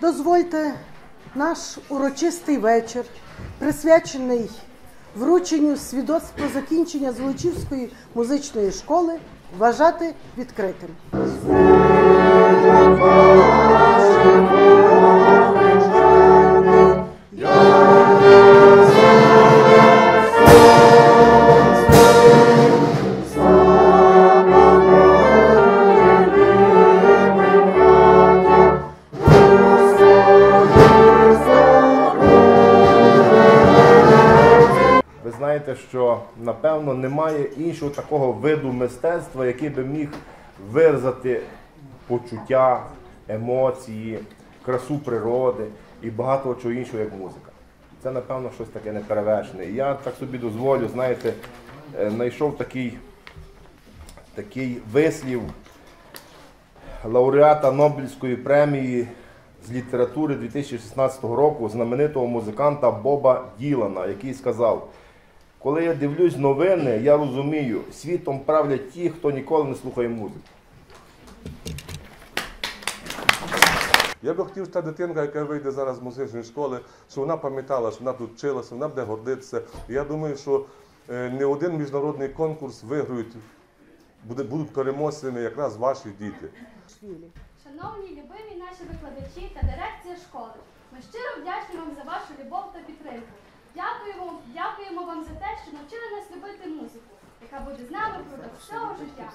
Дозвольте наш урочистий вечір, присвячений врученню свідоцтв про закінчення Золочівської музичної школи, вважати відкритим. Що напевно немає іншого такого виду мистецтва, який би міг виразити почуття, емоції, красу природи і багато чого іншого, як музика. Це, напевно, щось таке неперевершене. І я так собі дозволю, знаєте, е, знайшов такий, такий вислів лауреата Нобелівської премії з літератури 2016 року знаменитого музиканта Боба Ділана, який сказав: коли я дивлюсь новини, я розумію, світом правлять ті, хто ніколи не слухає музику. Я би хотів, що та дитинка, яка вийде зараз з музичної школи, щоб вона пам'ятала, що вона тут вчилася, вона буде гордитися. І я думаю, що е, не один міжнародний конкурс виграють, будуть переможцями якраз ваші діти. Шановні любимі наші викладачі та дирекція школи, ми щиро вдячні вам за вашу любов та підтримку. Дякуємо, дякуємо вам за те, що навчили нас любити музику, яка буде з нами впродовж всього життя.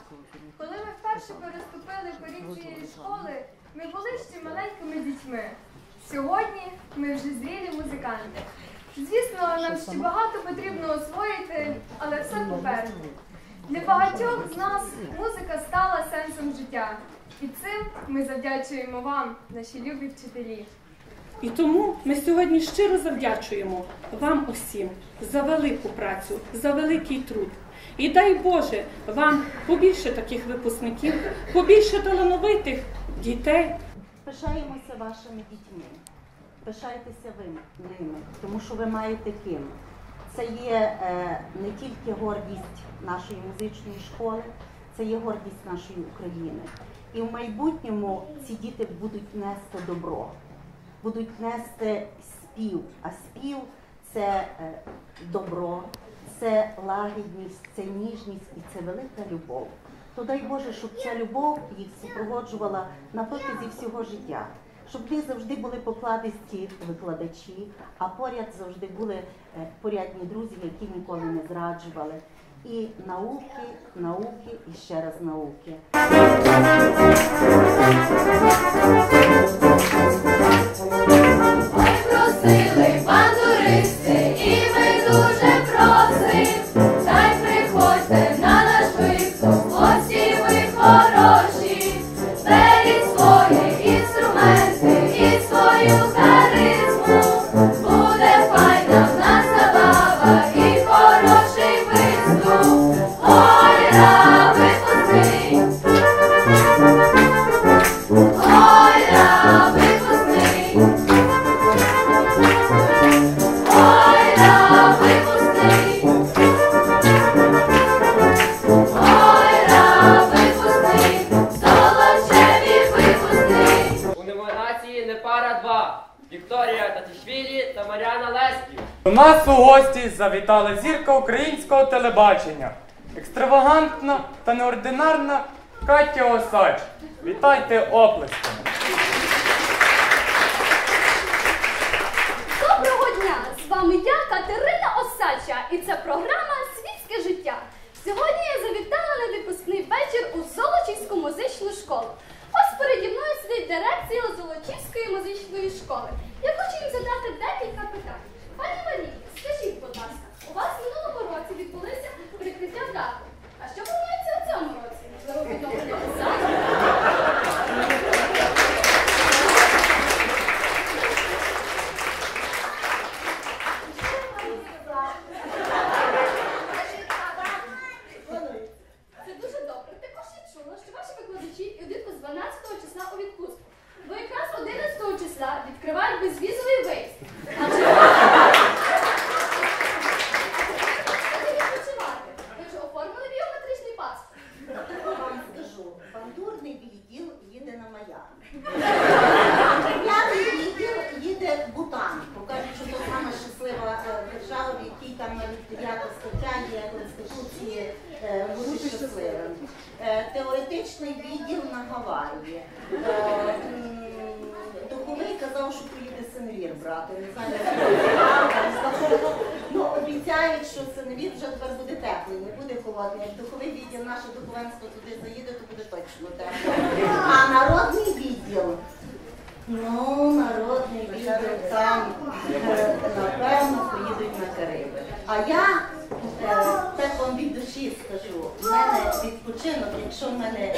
Коли ми вперше переступили поріг цієї школи, ми були ще маленькими дітьми. Сьогодні ми вже зрілі музиканти. Звісно, нам ще багато потрібно освоїти, але все попереду. Для багатьох з нас музика стала сенсом життя. І цим ми завдячуємо вам, наші любі вчителі. І тому ми сьогодні щиро завдячуємо вам усім за велику працю, за великий труд. І дай Боже вам побільше таких випускників, побільше талановитих дітей. Пишаємося вашими дітьми. Пишайтеся ви ними, тому що ви маєте ким. Це є е, не тільки гордість нашої музичної школи, це є гордість нашої України. І в майбутньому ці діти будуть нести добро, будуть нести спів. А спів це е, добро, це лагідність, це ніжність і це велика любов. То дай Боже, щоб ця любов їх супроводжувала на протязі всього життя. Щоб ви завжди були покладисті викладачі, а поряд завжди були е, порядні друзі, які ніколи не зраджували. І науки, науки і ще раз науки. Номінації не пара два. Вікторія Татішвілі та Маріана Леськів. До нас у гості завітала зірка українського телебачення. Екстравагантна та неординарна Катя Осач. Вітайте оплесками. Доброго дня! З вами я, Катерина Осача, і це програма Світське життя. Сьогодні я завітала на випускний вечір у Золочівську музичну школу. Ось переді мною сидить дирекція Золочівської музичної відкривають безвізовий виїзд. А чи Де відпочивати? Ви вже оформили біометричний паспорт? Вам скажу, бандурний відділ їде на Майами. Я музичний відділ на Гаваї. Е, м, Духовий казав, що поїде синвір брати. Не знаю, як це правда. Ну, обіцяють, що синвір вже тепер буде теплий, не буде холодний. Як духовий відділ, наше духовенство туди заїде, то буде точно тепло. А народний відділ. Ну, народний відділ там, напевно, поїдуть на Кариби. А я е, так вам від душі скажу, в мене відпочинок, якщо в мене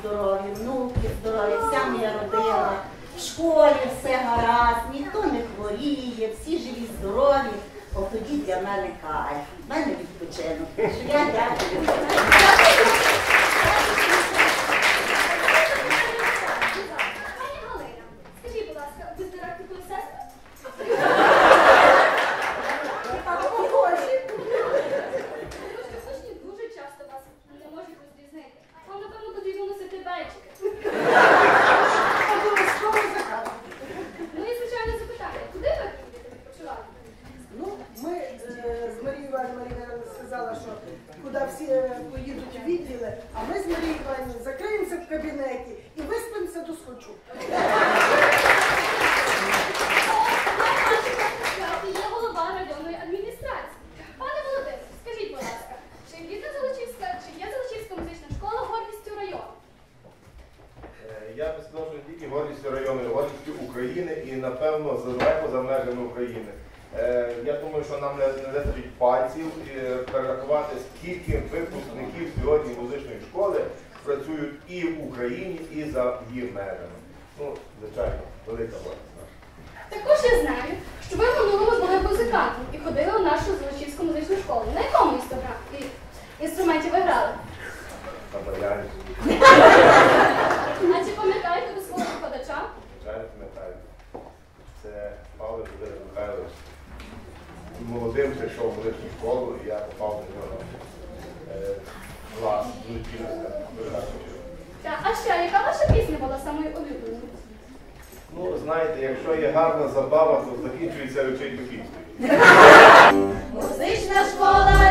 здорові, внуки здорові, вся моя родина, в школі все гаразд, ніхто не хворіє, всі живі, здорові. От тоді для мене кайф, в мене відпочинок. Що я дякую. Пані Галина, скажіть, будь ласка, ви з директоркою сестри? Трошки точні дуже часто вас не можуть розрізнити. Вам, напевно, потрібно носити бейджики. Обов'язково закажемо. Ну і звичайне запитання, куди ви їдете відпочивати? Ну, ми е, з Марією Іванівною Марія Іванівна сказала, що куди всі е, поїдуть у відділи, а ми з Марією Іванівною закриємося в кабінеті і виспимося до схочу. І є голова районної адміністрації. Пане Володимир, скажіть, будь ласка, чи є Золочівська, чи є Золочівська музична школа гордістю району? Е, Я би сказав, що не тільки гордістю району, а гордістю України напевно, далеко за межами України. Е, Я думаю, що нам не вистачить пальців е, перерахувати, скільки випускників сьогодні музичної школи працюють і в Україні, і за її межами. Ну, звичайно, велика гордість наша. Також я знаю, що ви в минулому були музикантом і ходили у нашу Золочівську музичну школу. На якому інстагра- і- інструменті ви грали? На баяні, А чи пам'ятаєте ви свого викладача? звичайно, пам'ятаю. Павло Володимир Михайлович. Молодим прийшов в музичну школу, і я попав до нього е, клас, ну. Так, а що, яка ваша пісня була самою улюбленою? Ну, знаєте, якщо є гарна забава, то закінчується речей до. Музична школа